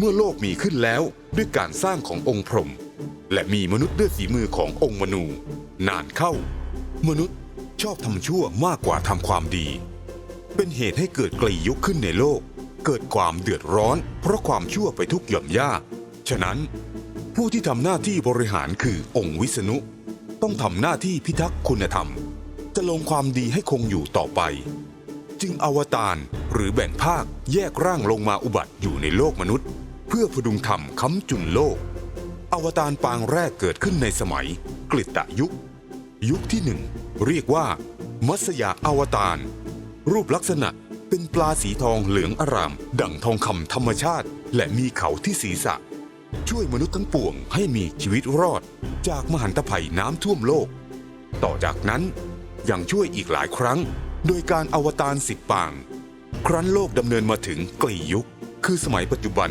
เมื่อโลกมีขึ้นแล้วด้วยการสร้างขององค์พรหมและมีมนุษย์ด้วยฝีมือขององค์มนู นานเข้า มนุษย์ชอบทำชั่วมากกว่าทำความดี เป็นเหตุให้เกิดกลียุคขึ้นในโลก เกิดความเดือดร้อน เพราะความชั่วไปทุกหย่อมย่าฉะนั้น ผู้ที่ทำหน้าที่บริหารคือองค์วิษณุ ต้องทำหน้าที่พิทักษ์คุณธรรม จะลงความดีให้คงอยู่ต่อไป จึงอวตารหรือแบ่งภาคแยกร่างลงมาอุบัติอยู่ในโลกมนุษย์ เพื่อพดุงธรรมค้ำจุนโลก อวตารปางแรกเกิดขึ้นในสมัยกฤตยุค ยุคที่หนึ่งเรียกว่า มัสยาอวตาร รูปลักษณะเป็นปลาสีทองเหลืองอาราม ดั่งทองคำธรรมชาติ และมีเขาที่ศีรษะ ช่วยมนุษย์ทั้งปวงให้มีชีวิตรอด จากมหันตภัยน้ำท่วมโลก ต่อจากนั้นยังช่วยอีกหลายครั้ง โดยการอวตารสิบปาง ครั้นโลกดำเนินมาถึงกลียุค คือสมัยปัจจุบัน